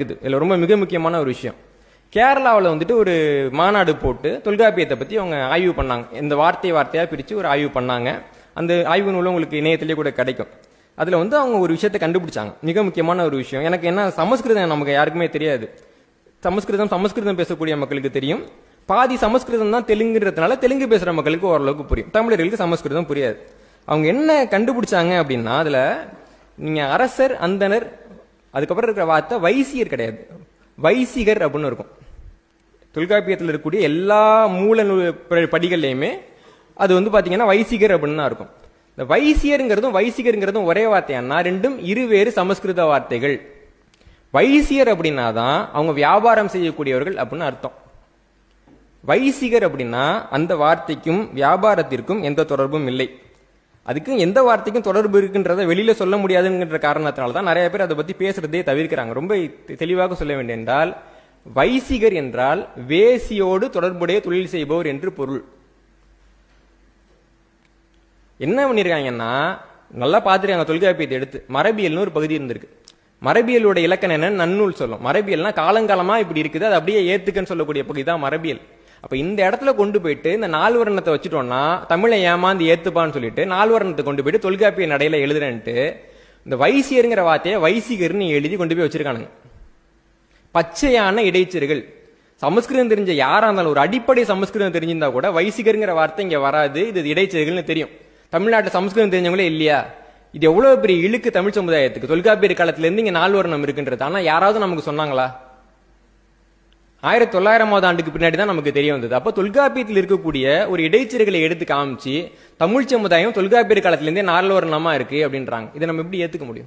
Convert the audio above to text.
இருக்குது. இதில் ரொம்ப மிக முக்கியமான ஒரு விஷயம். கேரளாவில் வந்துட்டு ஒரு மாநாடு போட்டு தொல்காப்பியத்தை பற்றி அவங்க ஆய்வு பண்ணாங்க. இந்த வார்த்தை வார்த்தையாக பிரித்து ஒரு ஆய்வு பண்ணாங்க. அந்த ஆய்வு நூலும் உங்களுக்கு இணையத்திலே கூட கிடைக்கும். அதில் வந்து அவங்க ஒரு விஷயத்தை கண்டுபிடிச்சாங்க. மிக முக்கியமான ஒரு விஷயம். எனக்கு என்ன சமஸ்கிருதம் நமக்கு யாருக்குமே தெரியாது. சமஸ்கிருதம் சமஸ்கிருதம் பேசக்கூடிய மக்களுக்கு தெரியும். பாதி சமஸ்கிருதம் தான் தெலுங்குன்றதுனால தெலுங்கு பேசுகிற மக்களுக்கு ஓரளவுக்கு புரியும். தமிழர்களுக்கு சமஸ்கிருதம் புரியாது. அவங்க என்ன கண்டுபிடிச்சாங்க அப்படின்னா அதில் நீங்கள் அரசர் அந்தனர் அதுக்கப்புறம் இருக்கிற வார்த்தை வைசியர் கிடையாது. வைசிகர் அப்படின்னு இருக்கும். தொல்காப்பியத்தில் இருக்கக்கூடிய எல்லா மூல ப- படிகள்லையுமே அது வந்து பார்த்தீங்கன்னா வைசிகர் அப்படின்னு தான் இருக்கும். இந்த வைசியருங்கிறதும் வைசிகருங்கிறதும் ஒரே வார்த்தையானா ரெண்டும் இருவேறு சமஸ்கிருத வார்த்தைகள். வைசியர் அப்படின்னா தான் அவங்க வியாபாரம் செய்யக்கூடியவர்கள் அப்படின்னு அர்த்தம். வைசிகர் அப்படின்னா அந்த வார்த்தைக்கும் வியாபாரத்திற்கும் எந்த தொடர்பும் இல்லை. அதுக்கும் எந்த வார்த்தைக்கும் தொடர்பு இருக்குன்றதை வெளியில சொல்ல முடியாதுங்கிற காரணத்தினால தான் நிறைய பேர் அதை பத்தி பேசுறதே தவிர்க்கிறாங்க. ரொம்ப தெளிவாக சொல்ல வேண்டும் என்றால் வைசிகர் என்றால் வேசியோடு தொடர்புடைய தொழில் செய்பவர் என்று பொருள். என்ன பண்ணியிருக்காங்கன்னா நல்லா பார்த்துருக்காங்க தொல்காப்பியத்தை எடுத்து. மரபியல்னு ஒரு பகுதி இருந்திருக்கு. மரபியலோட இலக்கணம் என்னன்னு நன்னூல் சொல்லும். மரபியல்னா காலங்காலமா இப்படி இருக்குது அது அப்படியே ஏத்துக்கன்னு சொல்லக்கூடிய பகுதி தான் மரபியல். அப்ப இந்த இடத்துல கொண்டு போயிட்டு இந்த நால்வர்ணத்தை வச்சுட்டோம்னா தமிழை ஏமாந்து ஏத்துப்பான்னு சொல்லிட்டு நால்வர்ணத்தை கொண்டு போயிட்டு தொல்காப்பிய நடையில எழுதுறேன்ட்டு இந்த வைசியருங்கிற வார்த்தையை வைசிகர்னு எழுதி கொண்டு போய் வச்சிருக்கானுங்க. பச்சையான இடைச்சர்கள் சமஸ்கிருதம் தெரிஞ்ச யாரா இருந்தாலும் ஒரு அடிப்படை சமஸ்கிருதம் தெரிஞ்சிருந்தா கூட வைசிகருங்கிற வார்த்தை இங்க வராது இது இடைச்சர்கள்னு தெரியும். தமிழ்நாட்டில் சமஸ்கிருதம் தெரிஞ்சவங்களே இல்லையா? இது எவ்வளவு பெரிய இழுக்கு தமிழ் சமுதாயத்துக்கு. தொல்காப்பியர் காலத்துல இருந்து இங்க நால்வர்ணம் இருக்குன்றது. ஆனா யாராவது நமக்கு சொன்னாங்களா? ஆயிரத்தி தொள்ளாயிரமாவது ஆண்டுக்கு பின்னாடி தான் நமக்கு தெரிய வந்தது. அப்போ தொல்காப்பியத்தில் இருக்கக்கூடிய ஒரு இடைச்செருகளை எடுத்து காமிச்சு தமிழ் சமுதாயம் தொல்காப்பியர் காலத்திலேருந்தே இருந்தே நால்வர்ணமா இருக்கு அப்படின்றாங்க. இதை நம்ம எப்படி ஏற்றுக்க முடியும்?